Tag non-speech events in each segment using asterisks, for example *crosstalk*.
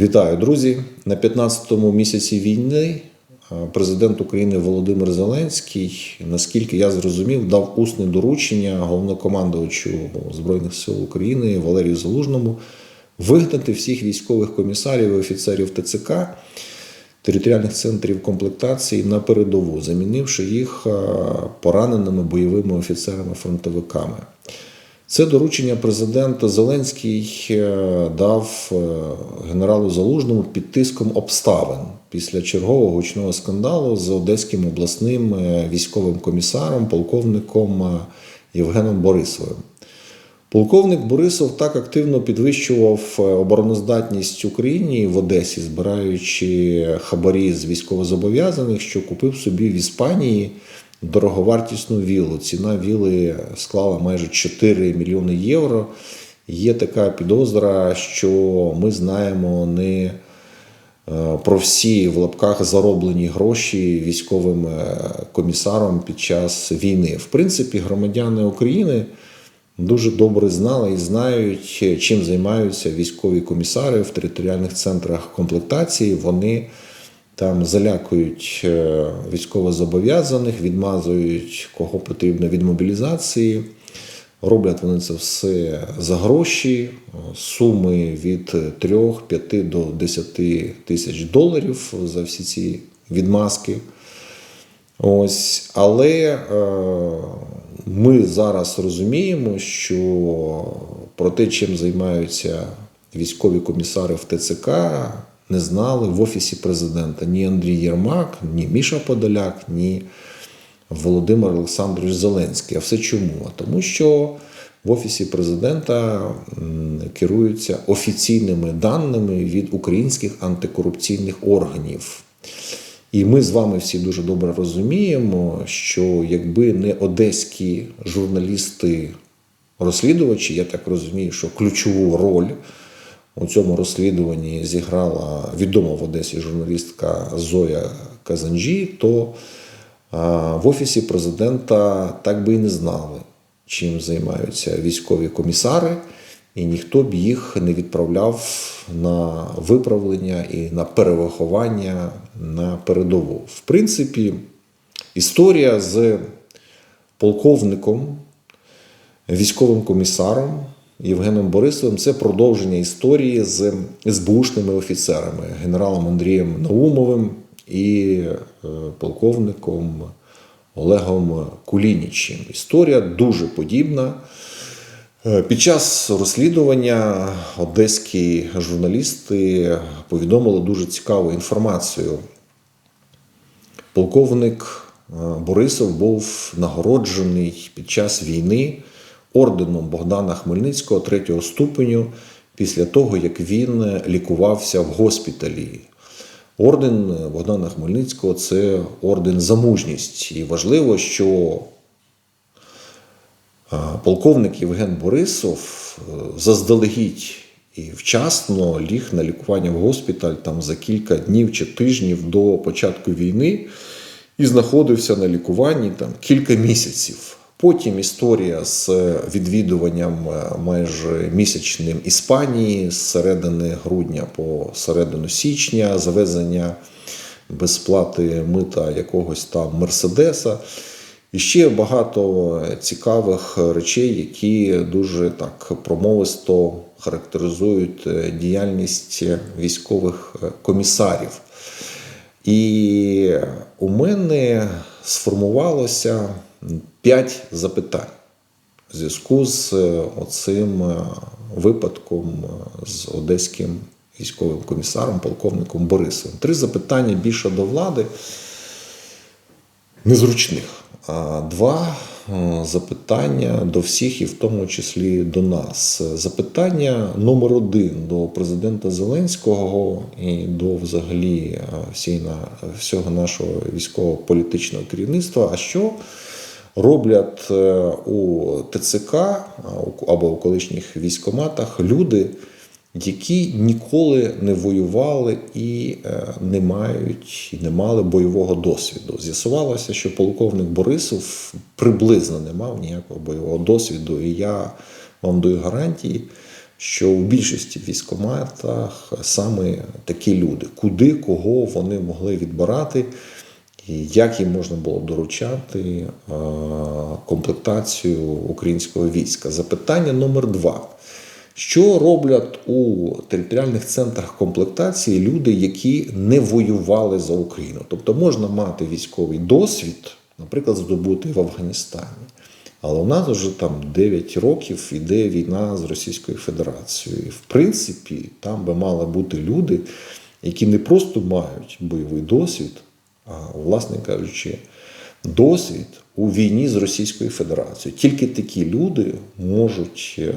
Вітаю, друзі! На 15-му місяці війни президент України Володимир Зеленський, наскільки я зрозумів, дав усне доручення головнокомандувачу Збройних сил України Валерію Залужному вигнати всіх військових комісарів і офіцерів ТЦК територіальних центрів комплектації на передову, замінивши їх пораненими бойовими офіцерами-фронтовиками. Це доручення президента Зеленський е, дав е, генералу Залужному під тиском обставин після чергового гучного скандалу з одеським обласним е, військовим комісаром, полковником Євгеном Борисовим. Полковник Борисов так активно підвищував обороноздатність Україні в Одесі, збираючи хабарі з військовозобов'язаних, що купив собі в Іспанії дороговартісну віллу. Ціна віли склала майже 4 мільйони євро. Є така підозра, що ми знаємо не е, про всі в лапках зароблені гроші військовим е, комісаром під час війни. В принципі, громадяни України дуже добре знали і знають, чим займаються військові комісари в територіальних центрах комплектації. Вони там залякують е, військовозобов'язаних, відмазують кого потрібно від мобілізації. Роблять вони це все за гроші, суми від 3-5 до 10 тисяч доларів за всі ці відмазки. Ось, але е, ми зараз розуміємо, що про те, чим займаються військові комісари в ТЦК, не знали в офісі президента ні Андрій Єрмак, ні Міша Подоляк, ні Володимир Олександрович Зеленський. А все чому? А тому що в офісі президента керуються офіційними даними від українських антикорупційних органів. І ми з вами всі дуже добре розуміємо, що якби не одеські журналісти-розслідувачі, я так розумію, що ключову роль у цьому розслідуванні зіграла відома в Одесі журналістка Зоя Казанжі, то в офісі президента так би і не знали, чим займаються військові комісари, і ніхто б їх не відправляв на виправлення і на перевиховання на передову. В принципі, історія з полковником, військовим комісаром Євгеном Борисовим це продовження історії з СБУшними офіцерами, генералом Андрієм Наумовим і е, полковником Олегом Кулінічем. Історія дуже подібна. Е, Під час розслідування одеські журналісти повідомили дуже цікаву інформацію. Полковник е, Борисов був нагороджений під час війни орденом Богдана Хмельницького третього ступеню після того, як він лікувався в госпіталі. Орден Богдана Хмельницького це орден за мужність. І важливо, що полковник Євген Борисов е, заздалегідь і вчасно ліг на лікування в госпіталь там за кілька днів чи тижнів до початку війни і знаходився на лікуванні там кілька місяців. Потім історія з відвідуванням е, майже місячним Іспанії з середини грудня по середину січня, завезення без плати мита якогось там Мерседеса. І ще багато цікавих речей, які дуже так промовисто характеризують е, діяльність військових е, комісарів. І у мене сформувалося п'ять запитань в зв'язку з е, оцим е, випадком е, з одеським військовим комісаром, полковником Борисовим. Три запитання більше до влади незручних, а два запитання до всіх, і в тому числі до нас. Запитання номер один до президента Зеленського і до взагалі всього нашого військово-політичного керівництва. А що роблять е, у ТЦК або у колишніх військоматах люди? які ніколи не воювали і е, не мають і не мали бойового досвіду. З'ясувалося, що полковник Борисов приблизно не мав ніякого бойового досвіду, і я вам даю гарантії, що в більшості військоматах саме такі люди, куди кого вони могли відбирати, і як їм можна було доручати комплектацію українського війська. Запитання номер два. Що роблять у територіальних центрах комплектації люди, які не воювали за Україну? Тобто можна мати військовий досвід, наприклад, здобути в Афганістані. Але у нас вже там 9 років іде війна з Російською Федерацією. І в принципі, там би мали бути люди, які не просто мають бойовий досвід, власне кажучи, досвід у війні з Російською Федерацією. Тільки такі люди можуть е,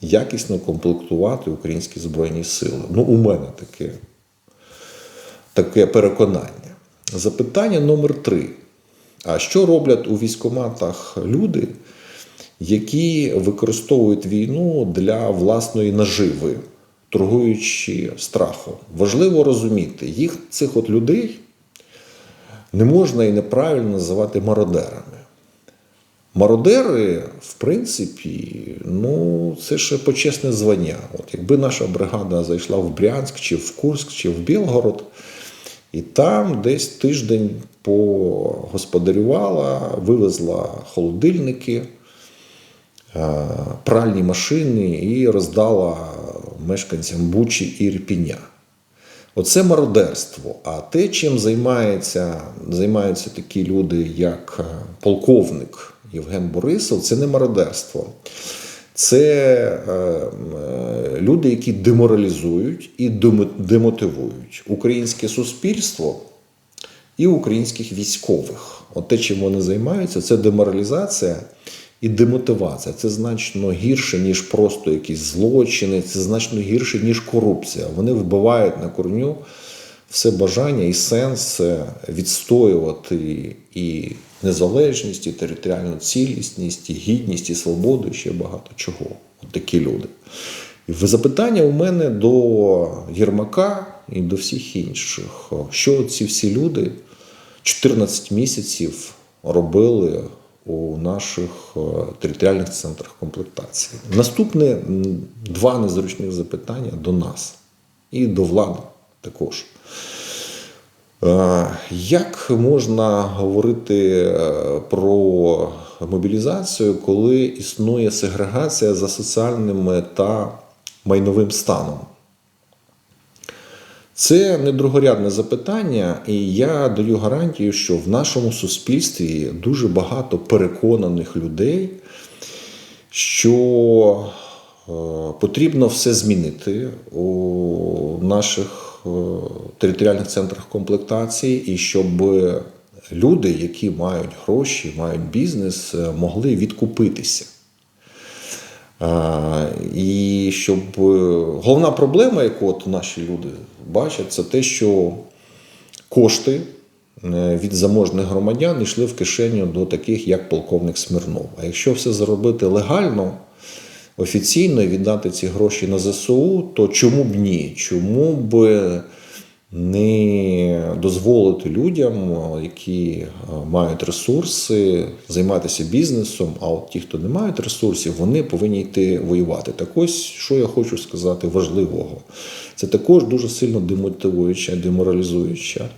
якісно комплектувати українські збройні сили. Ну, у мене таке, таке переконання. Запитання номер три. А що роблять у військоматах люди, які використовують війну для власної наживи, торгуючи страхом? Важливо розуміти, їх цих от людей не можна і неправильно називати мародерами. Мародери, в принципі, ну, це ще почесне звання. От якби наша бригада зайшла в Брянськ, чи в Курськ, чи в Білгород, і там десь тиждень погосподарювала, вивезла холодильники, е, пральні машини і роздала мешканцям Бучі і Ірпіня. Оце мародерство. А те, чим займаються, займаються такі люди, як е, полковник Євген Борисов, це не мародерство. Це е, е, люди, які деморалізують і демотивують українське суспільство і українських військових. От те, чим вони займаються, це деморалізація і демотивація. Це значно гірше, ніж просто якісь злочини, це значно гірше, ніж корупція. Вони вбивають на корню все бажання і сенс е, відстоювати і незалежність, і територіальну цілісність, і гідність, і свободу, і ще багато чого. От такі люди. І запитання у мене до Єрмака і до всіх інших, що ці всі люди 14 місяців робили у наших е, територіальних центрах комплектації. Наступне два незручних запитання до нас і до влади також. Е, Як можна говорити е, про мобілізацію, коли існує сегрегація за соціальним та майновим станом? Це не другорядне запитання, і я даю гарантію, що в нашому суспільстві дуже багато переконаних людей, що е, потрібно все змінити у наших е, територіальних центрах комплектації, і щоб люди, які мають гроші, мають бізнес, е, могли відкупитися. А, І щоб е, головна проблема, яку от наші люди бачать, це те, що кошти е, від заможних громадян йшли в кишеню до таких, як полковник Смирнов. А якщо все зробити легально, офіційно і віддати ці гроші на ЗСУ, то чому б ні? Чому б не дозволити людям, які е, мають ресурси, займатися бізнесом, а от ті, хто не мають ресурсів, вони повинні йти воювати. Так ось, що я хочу сказати важливого, це також дуже сильно демотивуюча, деморалізуюча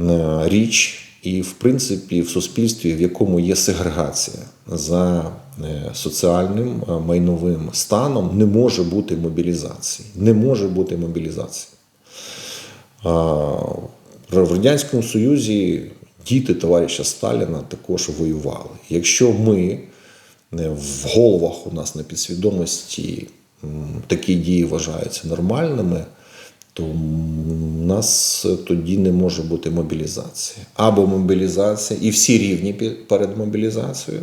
е, річ. І, в принципі, в суспільстві, в якому є сегрегація за е, соціальним е, майновим станом, не може бути мобілізації. Не може бути мобілізації. В Радянському Союзі діти товариша Сталіна також воювали. Якщо ми е, в головах у нас на підсвідомості такі дії вважаються нормальними, то у нас тоді не може бути мобілізації. Або мобілізація, і всі рівні перед мобілізацією,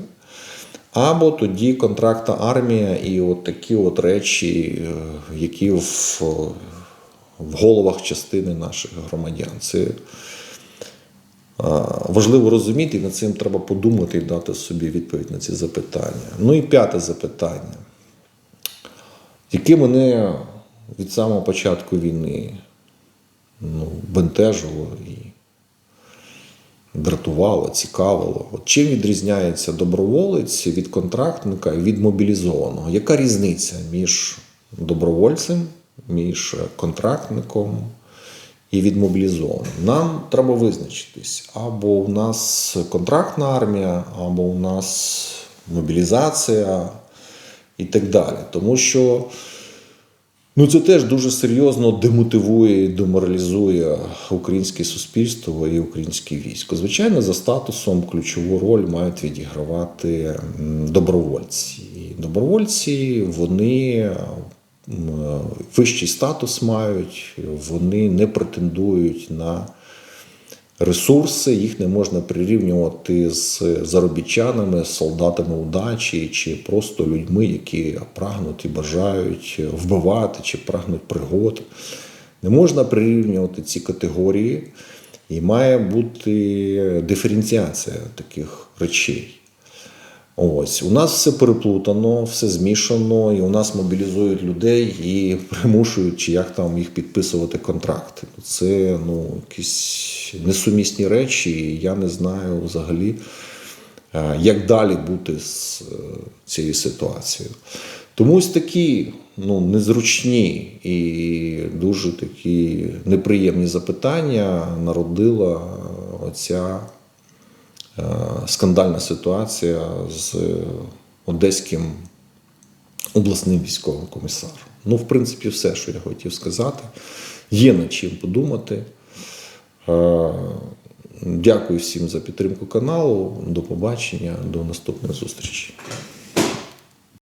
або тоді контрактна армія і от такі от речі, е, які в, в головах частини наших громадян. Це важливо розуміти, і над цим треба подумати і дати собі відповідь на ці запитання. Ну і п'яте запитання, яке мене від самого початку війни ну, бентежило і дратувало, цікавило. От чим відрізняється доброволець від контрактника і від мобілізованого? Яка різниця між добровольцем, між контрактником і відмобілізованим. Нам треба визначитись, або у нас контрактна армія, або у нас мобілізація і так далі. Тому що ну, це теж дуже серйозно демотивує і деморалізує українське суспільство і українське військо. Звичайно, за статусом ключову роль мають відігравати добровольці. І добровольці вони вищий статус мають, вони не претендують на ресурси, їх не можна прирівнювати з заробітчанами, солдатами удачі чи просто людьми, які прагнуть і бажають вбивати чи прагнуть пригод. Не можна прирівнювати ці категорії, і має бути диференціація таких речей. Ось у нас все переплутано, все змішано, і у нас мобілізують людей і *laughs* примушують, чи як там їх підписувати контракти. Це ну, якісь несумісні речі, і я не знаю взагалі, е, як далі бути з е, цією ситуацією. Тому ось такі ну, незручні і дуже такі неприємні запитання народила оця е, скандальна ситуація з одеським обласним військовим комісаром. Ну, в принципі, все, що я хотів сказати. Є над чим подумати. Е, Дякую всім за підтримку каналу. До побачення, до наступних зустрічей.